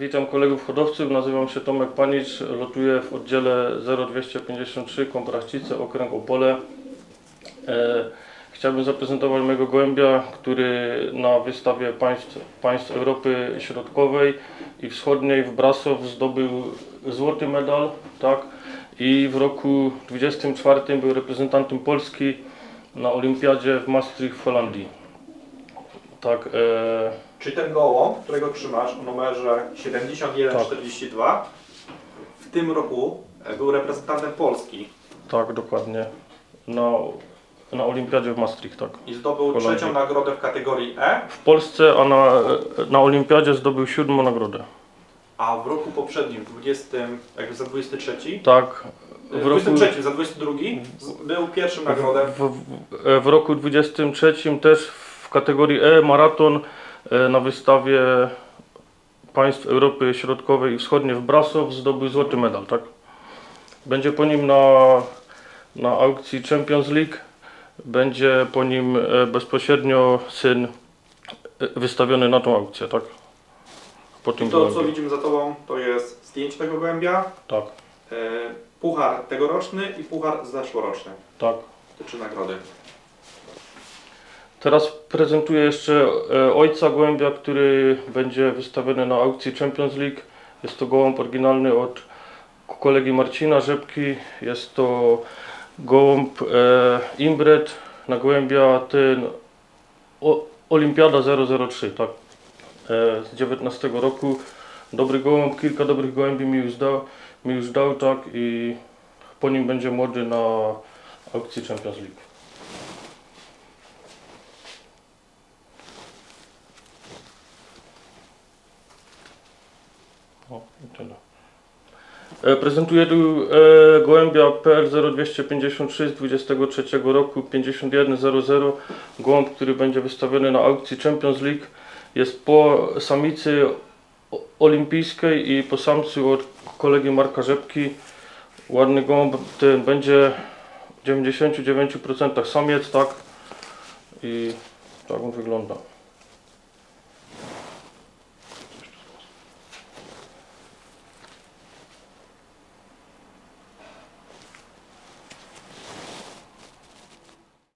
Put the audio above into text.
Witam kolegów hodowców, nazywam się Tomek Panicz, lotuję w oddziale 0253 Kompraścice, okręg Opole. E, chciałbym zaprezentować mojego gołębia, który na wystawie państw, państw Europy Środkowej i Wschodniej w Brasow zdobył złoty medal, tak? I w roku 24 był reprezentantem Polski na olimpiadzie w Maastricht w Holandii. Tak, e, Czy ten gołąb, którego trzymasz o numerze 7142 w tym roku e, był reprezentantem Polski Tak, dokładnie. Na, na Olimpiadzie w Maastricht, tak. i zdobył trzecią nagrodę w kategorii E, W Polsce, a na, na Olimpiadzie zdobył siódmą nagrodę. a w roku poprzednim, 20, jakby za 23, Tak. w W roku, 23, za 22 z- był pierwszym nagrodę. w, w, w roku 23 też w kategorii E maraton e, na wystawie państw Europy Środkowej i Wschodniej w Brasow zdobył złoty medal, tak? Będzie po nim na, na aukcji Champions League. Będzie po nim e, bezpośrednio syn e, wystawiony na tą aukcję, tak? Po tym To, co widzimy za Tobą, to jest zdjęcie tego gołębia, Tak, e, puchar tegoroczny i puchar zeszłoroczny. tak. Te trzy nagrody. Teraz prezentuję jeszcze e, ojca gołębia, który będzie wystawiony na aukcji Champions League. Jest to gołąb oryginalny od kolegi Marcina Rzepki. Jest to gołąb e, na gołębia ten o, Olimpiada 003, tak, e, z 19 roku. Dobry gołąb, kilka dobrych gołębi mi już dał, mi już dał tak i po nim będzie młody na aukcji Champions League. O, i tyle. E, Prezentuję tu e, gołębia PL0253 z 23 roku 5100. Gołąb, który będzie wystawiony na aukcji Champions League. Jest po samicy olimpijskiej i po samcu od kolegi Marka Rzepki. Ładny gołąb, ten będzie w 99% samiec, tak? I tak on wygląda.